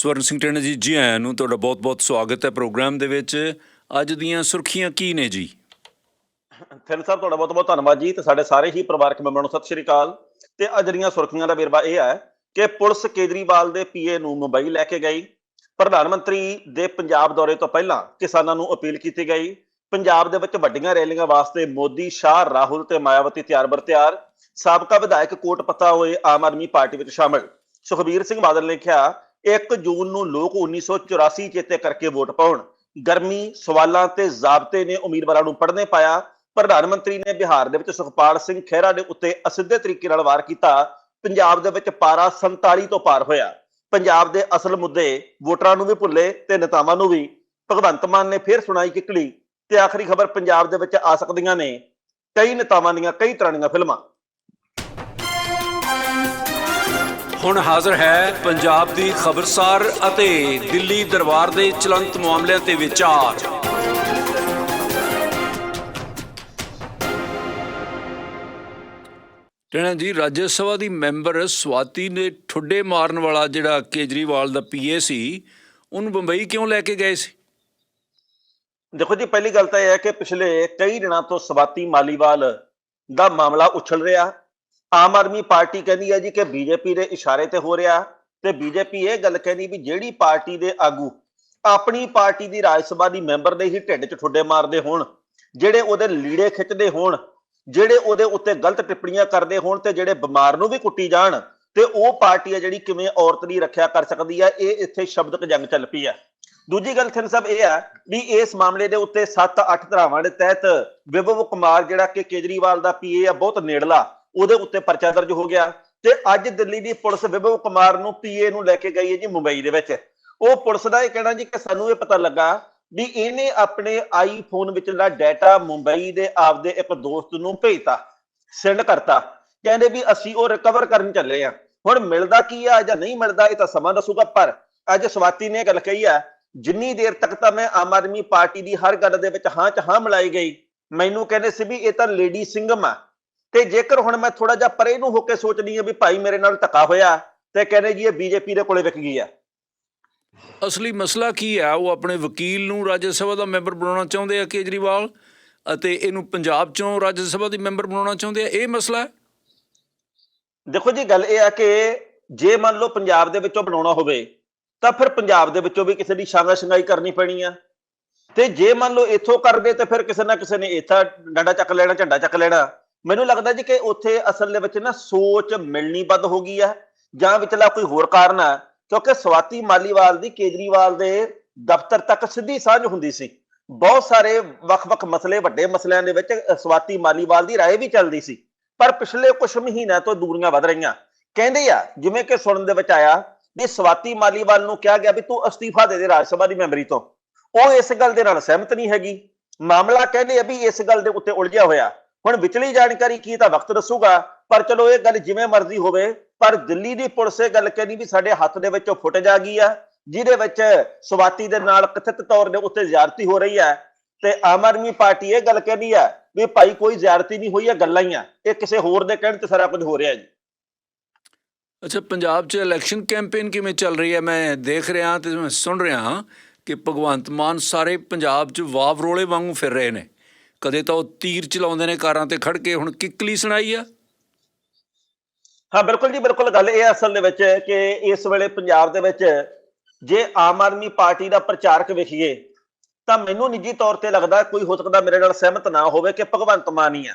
ਸਵਰਨ ਸਿੰਘ ਟੈਣਾ ਜੀ ਜੀ ਆਇਆਂ ਨੂੰ ਤੁਹਾਡਾ ਬਹੁਤ-ਬਹੁਤ ਸਵਾਗਤ ਹੈ ਪ੍ਰੋਗਰਾਮ ਦੇ ਵਿੱਚ। ਅੱਜ ਦੀਆਂ ਸੁਰਖੀਆਂ ਕੀ ਨੇ ਜੀ? ਥਿੰਨ ਸਾਹਿਬ, ਤੁਹਾਡਾ ਬਹੁਤ ਬਹੁਤ ਧੰਨਵਾਦ ਜੀ ਤੇ ਸਾਡੇ ਸਾਰੇ ਹੀ ਪਰਿਵਾਰਕ ਮੈਂਬਰਾਂ ਨੂੰ ਸਤਿ ਸ਼੍ਰੀ ਅਕਾਲ। ਤੇ ਅੱਜ ਦੀਆਂ ਸੁਰਖੀਆਂ ਦਾ ਵੇਰਵਾ ਇਹ ਹੈ ਕਿ ਪੁਲਿਸ ਕੇਜਰੀਵਾਲ ਦੇ ਪੀਏ ਨੂੰ ਮੁੰਬਈ ਲੈ ਕੇ ਗਈ। ਪ੍ਰਧਾਨ ਮੰਤਰੀ ਦੇ ਪੰਜਾਬ ਦੌਰੇ ਤੋਂ ਪਹਿਲਾਂ ਕਿਸਾਨਾਂ ਨੂੰ ਅਪੀਲ ਕੀਤੀ ਗਈ। ਪੰਜਾਬ ਦੇ ਵਿੱਚ ਵੱਡੀਆਂ ਰੈਲੀਆਂ ਵਾਸਤੇ ਮੋਦੀ, ਸ਼ਾਹ, ਰਾਹੁਲ ਤੇ ਮਾਇਆਵਤੀ ਤਿਆਰ ਬਰ ਤਿਆਰ ਸਾਬਕਾ ਵਿਧਾਇਕ ਕੋਟ ਪਤਾ ਹੋਏ ਆਮ ਆਦਮੀ ਪਾਰਟੀ ਵਿੱਚ ਸ਼ਾਮਲ। ਸੁਖਬੀਰ ਸਿੰਘ ਬਾਦਲ ਨੇ ਕਿਹਾ 1 ਜੂਨ ਨੂੰ ਲੋਕ 1984 ਚੇਤੇ ਕਰਕੇ ਵੋਟ ਪਾਉਣ। ਗਰਮੀ, ਸਵਾਲਾਂ ਤੇ ਜ਼ਾਬਤੇ ਨੇ ਉਮੀਦਵਾਰਾਂ ਨੂੰ ਪੜ੍ਹਨੇ ਪਾਇਆ। ਪ੍ਰਧਾਨ ਮੰਤਰੀ ਨੇ ਬਿਹਾਰ ਦੇ ਵਿੱਚ ਸੁਖਪਾਲ ਸਿੰਘ ਖਹਿਰਾ ਦੇ ਉੱਤੇ ਅਸਿੱਧੇ ਤਰੀਕੇ ਨਾਲ ਵਾਰ ਕੀਤਾ। ਪੰਜਾਬ ਦੇ ਵਿੱਚ ਪਾਰਾ 47 ਤੋਂ ਪਾਰ ਹੋਇਆ। ਪੰਜਾਬ ਦੇ ਅਸਲ ਮੁੱਦੇ ਵੋਟਰਾਂ ਨੂੰ ਵੀ ਭੁੱਲੇ ਤੇ ਨੇਤਾਵਾਂ ਨੂੰ ਵੀ। ਭਗਵੰਤ ਮਾਨ ਨੇ ਫੇਰ ਸੁਣਾਈ ਕਿਕਲੀ ਤੇ ਆਖਰੀ ਖਬਰ ਪੰਜਾਬ ਦੇ ਵਿੱਚ ਆ ਸਕਦੀਆਂ ਨੇ ਕਈ ਨੇਤਾਵਾਂ ਦੀਆਂ ਕਈ ਤਰ੍ਹਾਂ ਦੀਆਂ ਫਿਲਮਾਂ। ਹੁਣ ਹਾਜ਼ਰ ਹੈ ਪੰਜਾਬ ਦੀ ਖਬਰਸਾਰ ਅਤੇ ਦਿੱਲੀ ਦਰਬਾਰ ਦੇ ਚਲੰਤ ਮਾਮਲਿਆਂ ਤੇ ਵਿਚਾਰ। ਟੈਣਾ ਜੀ, ਰਾਜ ਸਭਾ ਦੀ ਮੈਂਬਰ ਸਵਾਤੀ ਨੇ ਠੁੱਡੇ ਮਾਰਨ ਵਾਲਾ ਜਿਹੜਾ ਕੇਜਰੀਵਾਲ ਦਾ ਪੀਏ ਸੀ, ਉਹਨੂੰ ਬੰਬਈ ਕਿਉਂ ਲੈ ਕੇ ਗਏ ਸੀ? ਦੇਖੋ ਜੀ, ਪਹਿਲੀ ਗੱਲ ਤਾਂ ਇਹ ਹੈ ਕਿ ਪਿਛਲੇ ਕਈ ਦਿਨਾਂ ਤੋਂ ਸਵਾਤੀ ਮਾਲੀਵਾਲ ਦਾ ਮਾਮਲਾ ਉਛਲ ਰਿਹਾ। ਆਮ ਆਦਮੀ ਪਾਰਟੀ ਕਹਿੰਦੀ ਹੈ ਜੀ ਕਿ ਬੀਜੇਪੀ ਦੇ ਇਸ਼ਾਰੇ ਤੇ ਹੋ ਰਿਹਾ ਤੇ ਬੀਜੇਪੀ ਇਹ ਗੱਲ ਕਹਿੰਦੀ ਵੀ ਜਿਹੜੀ ਪਾਰਟੀ ਦੇ ਆਗੂ ਆਪਣੀ ਪਾਰਟੀ ਦੀ ਰਾਜ ਸਭਾ ਦੀ ਮੈਂਬਰ ਦੇ ਹੀ ਢਿੱਡ 'ਚ ਠੁੱਡੇ ਮਾਰਦੇ ਹੋਣ, ਜਿਹੜੇ ਉਹਦੇ ਲੀੜੇ ਖਿੱਚਦੇ ਹੋਣ, ਜਿਹੜੇ ਉਹਦੇ ਉੱਤੇ ਗਲਤ ਟਿੱਪਣੀਆਂ ਕਰਦੇ ਹੋਣ ਤੇ ਜਿਹੜੇ ਬਿਮਾਰ ਨੂੰ ਵੀ ਕੁੱਟੀ ਜਾਣ ਤੇ ਉਹ ਪਾਰਟੀ ਹੈ ਜਿਹੜੀ ਕਿਵੇਂ ਔਰਤ ਦੀ ਰੱਖਿਆ ਕਰ ਸਕਦੀ ਹੈ, ਇਹ ਇੱਥੇ ਸ਼ਬਦਕ ਜੰਗ ਚੱਲ ਪਈ ਹੈ। ਦੂਜੀ ਗੱਲ ਥਿੰਨ ਸਾਹਿਬ ਇਹ ਹੈ ਵੀ ਇਸ ਮਾਮਲੇ ਦੇ ਉੱਤੇ 7-8 ਧਰਾਵਾਂ ਦੇ ਤਹਿਤ ਵਿਭਵ ਕੁਮਾਰ ਜਿਹੜਾ ਕਿ ਕੇਜਰੀਵਾਲ ਦਾ ਪੀਏ ਆ, ਬਹੁਤ ਨੇੜਲਾ ਉਹਦੇ ਉੱਤੇ ਪਰਚਾ ਦਰਜ ਹੋ ਗਿਆ ਤੇ ਅੱਜ ਦਿੱਲੀ ਦੀ ਪੁਲਿਸ ਵਿਭਵ ਕੁਮਾਰ ਨੂੰ ਪੀਏ ਨੂੰ ਲੈ ਕੇ ਗਈ ਹੈ ਜੀ ਮੁੰਬਈ ਦੇ ਵਿੱਚ। ਉਹ ਪੁਲਿਸ ਦਾ ਇਹ ਕਹਿਣਾ ਜੀ ਕਿ ਸਾਨੂੰ ਇਹ ਪਤਾ ਲੱਗਾ ਵੀ ਇਹਨੇ ਆਪਣੇ ਆਈਫੋਨ ਵਿਚਲਾ ਡਾਟਾ ਮੁੰਬਈ ਦੇ ਆਪਦੇ ਇੱਕ ਦੋਸਤ ਨੂੰ ਭੇਜਤਾ ਸੈਂਡ ਕਰਤਾ। ਕਹਿੰਦੇ ਵੀ ਅਸੀਂ ਉਹ ਰਿਕਵਰ ਕਰਨ ਚੱਲੇ ਆ ਹੁਣ ਮਿਲਦਾ ਕੀ ਆ ਜਾਂ ਨਹੀਂ ਮਿਲਦਾ ਇਹ ਤਾਂ ਸਮਾਂ ਦੱਸੂਗਾ, ਪਰ ਅੱਜ ਸਵਾਤੀ ਨੇ ਇਹ ਗੱਲ ਕਹੀ ਆ, ਜਿੰਨੀ ਦੇਰ ਤੱਕ ਤਾਂ ਮੈਂ ਆਮ ਆਦਮੀ ਪਾਰਟੀ ਦੀ ਹਰ ਗੱਲ ਦੇ ਵਿੱਚ ਹਾਂ ਚ ਹਾਂ ਮਿਲਾਈ ਗਈ, ਮੈਨੂੰ ਕਹਿੰਦੇ ਸੀ ਵੀ ਇਹ ਤਾਂ ਲੇਡੀ ਸਿੰਘਮ ਆ। ਤੇ ਜੇਕਰ ਹੁਣ ਮੈਂ ਥੋੜਾ ਜਿਹਾ ਪਰੇ ਨੂੰ ਹੋ ਕੇ ਸੋਚਦੀ ਆ ਵੀ ਭਾਈ ਮੇਰੇ ਨਾਲ ਧੱਕਾ ਹੋਇਆ ਤੇ ਕਹਿੰਦੇ ਜੀ ਇਹ ਬੀਜੇਪੀ ਦੇ ਕੋਲੇ ਵਿਕ ਗਈ ਆ। ਅਸਲੀ ਮਸਲਾ ਕੀ ਹੈ ਉਹ ਆਪਣੇ ਵਕੀਲ ਨੂੰ ਰਾਜ ਸਭਾ ਦਾ ਮੈਂਬਰ ਬਣਾਉਣਾ ਚਾਹੁੰਦੇ ਆ ਕੇਜਰੀਵਾਲ ਅਤੇ ਇਹਨੂੰ ਪੰਜਾਬ ਚੋਂ ਰਾਜ ਸਭਾ ਦੀ ਮੈਂਬਰ ਬਣਾਉਣਾ ਚਾਹੁੰਦੇ ਆ ਇਹ ਮਸਲਾ ਹੈ? ਦੇਖੋ ਜੀ ਗੱਲ ਇਹ ਆ ਕਿ ਜੇ ਮੰਨ ਲਓ ਪੰਜਾਬ ਦੇ ਵਿੱਚੋਂ ਬਣਾਉਣਾ ਹੋਵੇ ਤਾਂ ਫਿਰ ਪੰਜਾਬ ਦੇ ਵਿੱਚੋਂ ਵੀ ਕਿਸੇ ਦੀ ਸ਼ਾਂਗਾ ਸ਼ੰਗਾਈ ਕਰਨੀ ਪੈਣੀ ਆ। ਤੇ ਜੇ ਮੰਨ ਲਓ ਇੱਥੋਂ ਕਰਦੇ ਤੇ ਫਿਰ ਕਿਸੇ ਨਾ ਕਿਸੇ ਨੇ ਇੱਥਾ ਡੰਡਾ ਚੱਕ ਲੈਣਾ ਝੰਡਾ ਚੱਕ ਲੈਣਾ। ਮੈਨੂੰ ਲੱਗਦਾ ਜੀ ਕਿ ਉੱਥੇ ਅਸਲ ਦੇ ਵਿੱਚ ਨਾ ਸੋਚ ਮਿਲਣੀ ਵੱਧ ਹੋ ਗਈ ਆ ਜਾਂ ਵਿਚਲਾ ਕੋਈ ਹੋਰ ਕਾਰਨ ਆ ਕਿਉਂਕਿ ਸਵਾਤੀ ਮਾਲੀਵਾਲ ਦੀ ਕੇਜਰੀਵਾਲ ਦੇ ਦਫ਼ਤਰ ਤੱਕ ਸਿੱਧੀ ਸਾਂਝ ਹੁੰਦੀ ਸੀ ਬਹੁਤ ਸਾਰੇ ਵੱਖ-ਵੱਖ ਮਸਲੇ ਵੱਡੇ ਮਸਲਿਆਂ ਦੇ ਵਿੱਚ ਅ, ਸਵਾਤੀ ਮਾਲੀਵਾਲ ਦੀ رائے ਵੀ ਚੱਲਦੀ ਸੀ ਪਰ ਪਿਛਲੇ ਕੁਝ ਮਹੀਨਿਆਂ ਤੋਂ ਦੂਰੀਆਂ ਵੱਧ ਰਹੀਆਂ ਕਹਿੰਦੇ ਆ ਜਿਵੇਂ ਕਿ ਸੁਣਨ ਦੇ ਵਿੱਚ ਆਇਆ ਵੀ ਸਵਾਤੀ ਮਾਲੀਵਾਲ ਨੂੰ ਕਿਹਾ ਗਿਆ ਵੀ ਤੂੰ ਅਸਤੀਫਾ ਦੇ ਦੇ ਰਾਜ ਸਭਾ ਦੀ ਮੈਂਬਰੀ ਤੋਂ ਉਹ ਇਸ ਗੱਲ ਦੇ ਨਾਲ ਸਹਿਮਤ ਨਹੀਂ ਹੈਗੀ ਮਾਮਲਾ ਕਹਿੰਦੇ ਆ ਵੀ ਇਸ ਗੱਲ ਦੇ ਉੱਤੇ ਉਲਝਿਆ ਹੋਇਆ ਹੁਣ ਵਿਚਲੀ ਜਾਣਕਾਰੀ ਕੀ ਤਾਂ ਵਕਤ ਦੱਸੂਗਾ, ਪਰ ਚਲੋ ਇਹ ਗੱਲ ਜਿਵੇਂ ਮਰਜ਼ੀ ਹੋਵੇ, ਪਰ ਦਿੱਲੀ ਦੀ ਪੁਲਿਸ ਇਹ ਗੱਲ ਕਹਿੰਦੀ ਵੀ ਸਾਡੇ ਹੱਥ ਦੇ ਵਿੱਚੋਂ ਫੁੱਟ ਆ ਗਈ ਆ, ਜਿਹਦੇ ਵਿੱਚ ਸਵਾਤੀ ਦੇ ਨਾਲ ਕਥਿਤ ਤੌਰ ਦੇ ਉੱਤੇ ਜ਼ਿਆਰਤੀ ਹੋ ਰਹੀ ਹੈ ਤੇ ਆਮ ਆਦਮੀ ਪਾਰਟੀ ਇਹ ਗੱਲ ਕਹਿੰਦੀ ਆ ਵੀ ਭਾਈ ਕੋਈ ਜ਼ਿਆਰਤੀ ਨਹੀਂ ਹੋਈ ਹੈ ਗੱਲਾਂ ਹੀ ਆ, ਇਹ ਕਿਸੇ ਹੋਰ ਦੇ ਕਹਿਣ ਤੇ ਸਾਰਾ ਕੁਝ ਹੋ ਰਿਹਾ ਜੀ। ਅੱਛਾ, ਪੰਜਾਬ 'ਚ ਇਲੈਕਸ਼ਨ ਕੈਂਪੇਨ ਕਿਵੇਂ ਚੱਲ ਰਹੀ ਹੈ? ਮੈਂ ਦੇਖ ਰਿਹਾ ਤੇ ਮੈਂ ਸੁਣ ਰਿਹਾ ਕਿ ਭਗਵੰਤ ਮਾਨ ਸਾਰੇ ਪੰਜਾਬ 'ਚ ਵਾਵ ਰੋਲੇ ਵਾਂਗੂ ਫਿਰ ਰਹੇ ਨੇ। ਕਦੇ ਤਾਂ ਉਹ ਤੀਰ ਚਲਾਉਂਦੇ ਨੇ ਕਾਰਾਂ ਤੇ ਖੜ ਕੇ, ਹੁਣ ਕਿੱਕਲੀ ਸੁਣਾਈ ਆ? ਹਾਂ, ਬਿਲਕੁਲ ਜੀ, ਬਿਲਕੁਲ। ਗੱਲ ਇਹ ਅਸਲ ਦੇ ਵਿੱਚ ਕਿ ਇਸ ਵੇਲੇ ਪੰਜਾਬ ਦੇ ਵਿੱਚ ਜੇ ਆਮ ਆਦਮੀ ਪਾਰਟੀ ਦਾ ਪ੍ਰਚਾਰਕ ਵੇਖੀਏ, ਤਾਂ ਮੈਨੂੰ ਨਿੱਜੀ ਤੌਰ ਤੇ ਲੱਗਦਾ ਕੋਈ ਹੋ ਸਕਦਾ ਮੇਰੇ ਨਾਲ ਸਹਿਮਤ ਨਾ ਹੋਵੇ ਕਿ ਭਗਵੰਤ ਮਾਨ ਹੀ ਆ।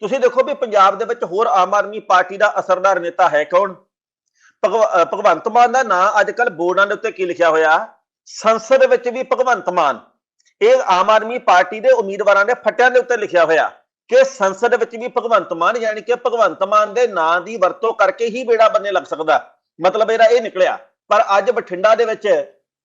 ਤੁਸੀਂ ਦੇਖੋ ਵੀ ਪੰਜਾਬ ਦੇ ਵਿੱਚ ਹੋਰ ਆਮ ਆਦਮੀ ਪਾਰਟੀ ਦਾ ਅਸਰਦਾਰ ਨੇਤਾ ਹੈ ਕੌਣ? ਭਗਵ- ਭਗਵੰਤ ਮਾਨ ਦਾ ਨਾਂ ਅੱਜ ਕੱਲ ਬੋਰਡਾਂ ਦੇ ਉੱਤੇ ਕੀ ਲਿਖਿਆ ਹੋਇਆ? ਸੰਸਦ ਵਿੱਚ ਵੀ ਭਗਵੰਤ ਮਾਨ। ਇਹ ਆਮ ਆਦਮੀ ਪਾਰਟੀ ਦੇ ਉਮੀਦਵਾਰਾਂ ਦੇ ਫੱਟਿਆਂ ਦੇ ਉੱਤੇ ਲਿਖਿਆ ਹੋਇਆ ਕਿ ਸੰਸਦ ਵਿੱਚ ਵੀ ਭਗਵੰਤ ਮਾਨ, ਯਾਨੀ ਕਿ ਭਗਵੰਤ ਮਾਨ ਦੇ ਨਾਂ ਦੀ ਵਰਤੋਂ ਕਰਕੇ ਹੀ ਬੇੜਾ ਬੰਨੇ ਲੱਗ ਸਕਦਾ। ਮਤਲਬ ਇਹਦਾ ਇਹ ਨਿਕਲਿਆ, ਪਰ ਅੱਜ ਬਠਿੰਡਾ ਦੇ ਵਿੱਚ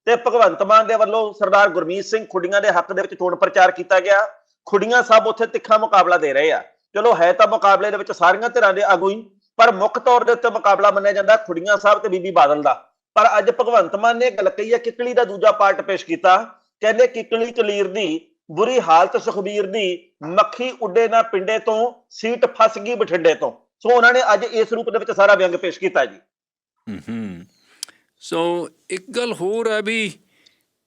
ਤੇ ਭਗਵੰਤ ਮਾਨ ਦੇ ਵੱਲੋਂ ਸਰਦਾਰ ਗੁਰਮੀਤ ਸਿੰਘ ਖੁੱਡੀਆਂ ਦੇ ਹੱਕ ਦੇ ਵਿੱਚ ਚੋਣ ਪ੍ਰਚਾਰ ਕੀਤਾ ਗਿਆ। ਖੁੱਡੀਆਂ ਸਾਹਿਬ ਉੱਥੇ ਤਿੱਖਾ ਮੁਕਾਬਲਾ ਦੇ ਰਹੇ ਆ। ਚਲੋ, ਹੈ ਤਾਂ ਮੁਕਾਬਲੇ ਦੇ ਵਿੱਚ ਸਾਰੀਆਂ ਧਿਰਾਂ ਦੇ ਆਗੂ ਹੀ, ਪਰ ਮੁੱਖ ਤੌਰ ਦੇ ਉੱਤੇ ਮੁਕਾਬਲਾ ਮੰਨਿਆ ਜਾਂਦਾ ਖੁੱਡੀਆਂ ਸਾਹਿਬ ਤੇ ਬੀਬੀ ਬਾਦਲ ਦਾ। ਪਰ ਅੱਜ ਭਗਵੰਤ ਮਾਨ ਨੇ ਗੱਲ ਕਹੀ ਹੈ, ਕਿਕਲੀ ਦਾ ਦੂਜਾ ਪਾਰਟ ਪੇਸ਼ ਕੀਤਾ। ਕਹਿੰਦੇ ਕਿਕਲੀ ਕਲੀਰ ਦੀ ਬੁਰੀ ਹਾਲਤ ਸੁਖਬੀਰ ਦੀ ਮੱਖੀ ਉੱਡੇ ਨਾ ਪਿੰਡੇ ਤੋਂ ਸੀਟ ਫਸ ਗਈ ਬਠਿੰਡੇ ਤੋਂ। ਸੋ ਉਹਨਾਂ ਨੇ ਅੱਜ ਇਸ ਰੂਪ ਦੇ ਵਿੱਚ ਸਾਰਾ ਵਿਅੰਗ ਪੇਸ਼ ਕੀਤਾ ਜੀ। ਹੂੰ ਸੋ ਇੱਕ ਗੱਲ ਹੋਰ ਹੈ ਵੀ